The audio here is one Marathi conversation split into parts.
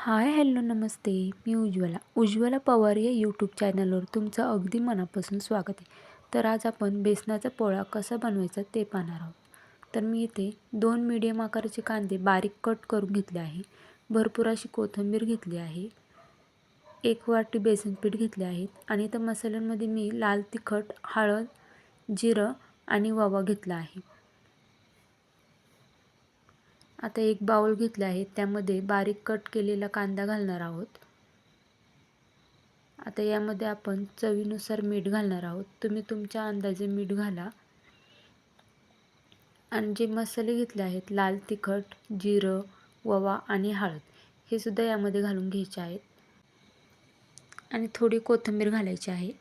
हाय हॅलो नमस्ते. मी उज्ज्वला. उज्ज्वला पवार या यूट्यूब चॅनलवर तुमचं अगदी मनापासून स्वागत आहे. तर आज आपण बेसनाचा पोळा कसा बनवायचा ते पाहणार आहोत. तर मी इथे दोन मीडियम आकाराचे कांदे बारीक कट करून घेतले आहे. भरपूर अशी कोथिंबीर घेतली आहे. एक वाटी बेसन पीठ घेतले आहेत आणि त्या मसाल्यांमध्ये मी लाल तिखट हळद जिरं आणि ववा घेतला आहे. आता एक बाउल घेतला आहे त्यामध्ये बारीक कट केलेला कांदा घालणार आहोत. आता यामध्ये आपण चवीनुसार मीठ घालणार आहोत. तुम्ही तुमच्या अंदाजे मीठ घाला. आणि जे मसाले घेतले आहेत लाल तिखट जिरं ववा आणि हळद हे सुद्धा यामध्ये घालून घ्यायचे आहेत. आणि थोडी कोथिंबीर घालायची आहे.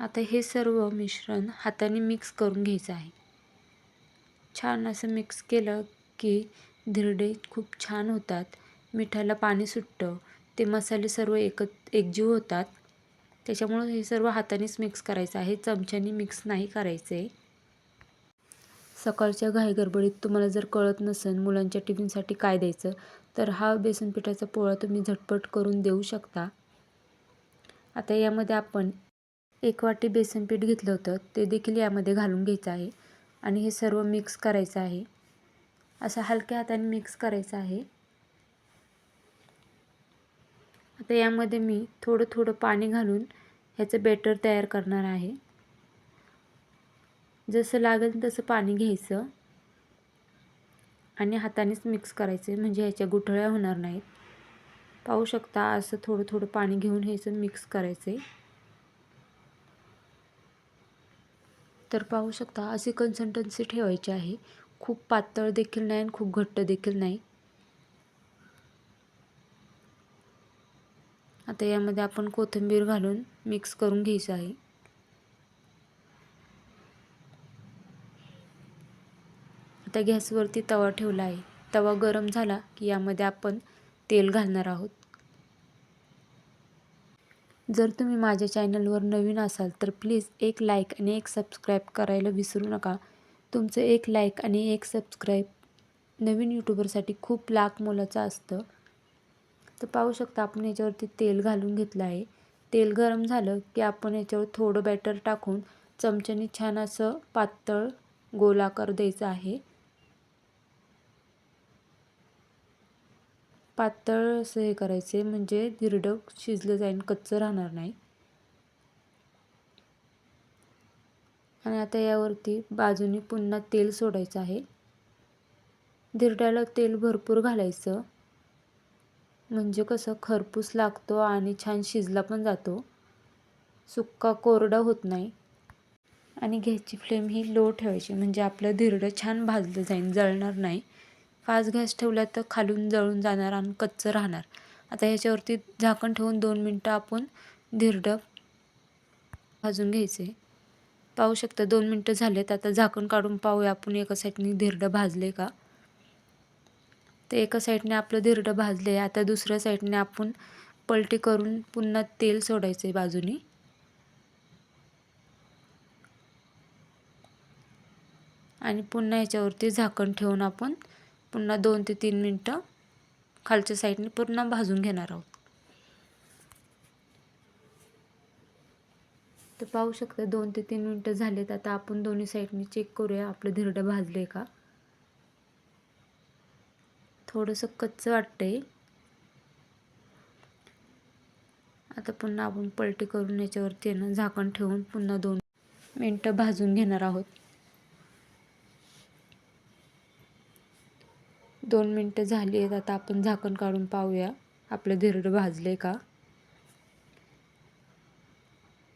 आता हे सर्व मिश्रण हाताने मिक्स करून घ्यायचं आहे. छान असं मिक्स केलं की धिरडे खूप छान होतात. मिठाला पाणी सुटतं. ते मसाले सर्व एकत एकजीव होतात. त्याच्यामुळं हे सर्व हातानेच मिक्स करायचं आहे. चमच्याने मिक्स नाही करायचे. सकाळच्या घाईगडबडीत तुम्हाला जर कळत नसेल मुलांच्या टिफिनसाठी काय द्यायचं तर हा बेसन पिठाचा पोळा तुम्ही झटपट करून देऊ शकता. आता यामध्ये आपण एक वाटी बेसन पीठ घेतलं होतं. ते देखील यामध्ये घालून घ्यायचं आहे. आणि हे सर्व मिक्स करायचं आहे. असं हलक्या हाताने मिक्स करायचं आहे. आता यामध्ये मी थोडं थोडं पाणी घालून ह्याचं बेटर तयार करणार आहे. जसं लागेल तसं पाणी घ्यायचं. आणि हातानेच मिक्स करायचं म्हणजे ह्याच्या गुठळ्या होणार नाहीत. पाहू शकता असं थोडं थोडं पाणी घेऊन ह्याचं मिक्स करायचं तर पाहू शकता अशी कन्सिस्टन्सी ठेवायची आहे. खूप पातळ देखील नाही आणि खूप घट्ट देखील नाही. आता यामध्ये आपण कोथिंबीर घालून मिक्स करून घ्यायचं आहे. आता गॅसवरती तवा ठेवला आहे. तवा गरम झाला की यामध्ये आपण तेल घालणार आहोत. जर तुम्ही माझ्या चॅनलवर नवीन असाल तर प्लीज एक लाईक आणि एक सबस्क्राईब करायला विसरू नका. तुमचं एक लाईक आणि एक सबस्क्राईब नवीन यूट्यूबरसाठी खूप लाख मोलाचं असतं. तर पाहू शकता आपण याच्यावरती तेल घालून घेतलं आहे. तेल गरम झालं की आपण याच्यावर थोडं बॅटर टाकून चमच्याने छान असं पातळ गोलाकार द्यायचं आहे. पातळ असं हे करायचे म्हणजे धिरडं शिजलं जाईल कच्चं राहणार नाही. आणि आता यावरती बाजूनी पुन्हा तेल सोडायचं आहे. धिरड्याला तेल भरपूर घालायचं. म्हणजे कसं खरपूस लागतो आणि छान शिजला पण जातो. सुक्का कोरडा होत नाही. आणि घ्यायची फ्लेम ही लो ठेवायची म्हणजे आपलं धिरडं छान भाजलं जाईल जळणार नाही. फास्ट गॅस ठेवला तर खालून जळून जाणार आणि कच्चं राहणार. आता ह्याच्यावरती झाकण ठेवून दोन मिनटं आपण धिरडप भाजून घ्यायचे. पाहू शकता दोन मिनटं झालेत. आता झाकण काढून पाहूया आपण एका साईडने धिरडं भाजले का? तर एका साईडने आपलं धिरडं भाजले. आता दुसऱ्या साईडने आपण पलटी करून पुन्हा तेल सोडायचं आहे बाजूनी. आणि पुन्हा ह्याच्यावरती झाकण ठेवून आपण पुन्हा दोन ते तीन मिनटं खालच्या साईडने पुन्हा भाजून घेणार आहोत. तर पाहू शकता दोन ते तीन मिनटं झालेत. आता आपण दोन्ही साईडने चेक करूया आपलं धिरडं भाजलं आहे का. थोडंसं कच्चं वाटतंय. आता पुन्हा आपण पलटी करून याच्यावरती ना झाकण ठेवून पुन्हा दोन मिनटं भाजून घेणार आहोत. दोन मिनटं झाली आहेत. आता आपण झाकण काढून पाहूया. आपलं धिरडं भाजलं आहे का?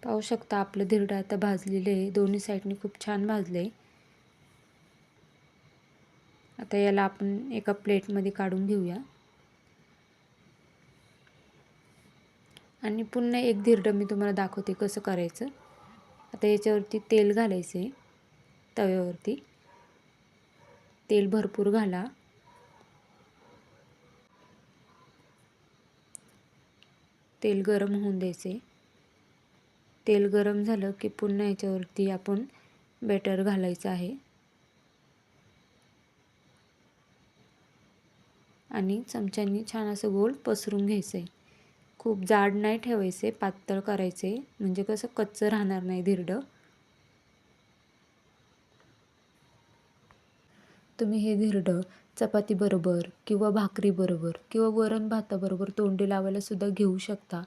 पाहू शकता आपलं धिरडं आता भाजलेलं आहे. दोन्ही साईडने खूप छान भाजलं आहे आता याला आपण एका प्लेटमध्ये काढून घेऊया. आणि पुन्हा एक धिरडं मी तुम्हाला दाखवते कसं करायचं. आता याच्यावरती तेल घालायचं आहे तव्यावरती. तेल भरपूर घाला. तेल गरम होऊन द्यायचे. तेल गरम झालं की पुन्हा याच्यावरती आपण बॅटर घालायचं आहे. आणि चमच्यानी छान असं गोल पसरून घ्यायचं. आहे खूप जाड नाही ठेवायचे पातळ करायचे. म्हणजे कसं कच्चं राहणार नाही धिरडं. तुम्ही हे धिरडं चपातीबरोबर किंवा भाकरीबरोबर किंवा वरण भाताबरोबर तोंडी लावायला सुद्धा घेऊ शकता.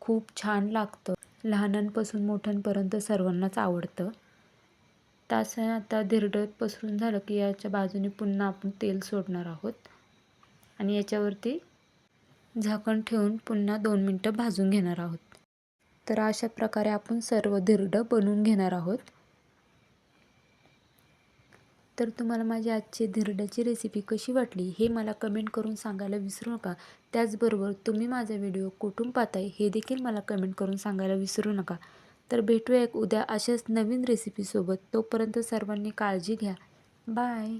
खूप छान लागतं. लहानांपासून मोठ्यांपर्यंत सर्वांनाच आवडतं. तास आता धिरडं पसरून झालं की याच्या बाजूने पुन्हा आपण तेल सोडणार आहोत. आणि याच्यावरती झाकण ठेवून पुन्हा दोन मिनटं भाजून घेणार आहोत. तर अशा प्रकारे आपण सर्व धिरडं बनवून घेणार आहोत. तर तुम्हाला माझी आजची धिरड्याची रेसिपी कशी वाटली हे मला कमेंट करून सांगायला विसरू नका. त्याचबरोबर तुम्ही माझा व्हिडिओ कुठून पाहताय हे देखील मला कमेंट करून सांगायला विसरू नका. तर भेटूया एक उद्या अशाच नवीन रेसिपीसोबत तोपर्यंत सर्वांनी काळजी घ्या. बाय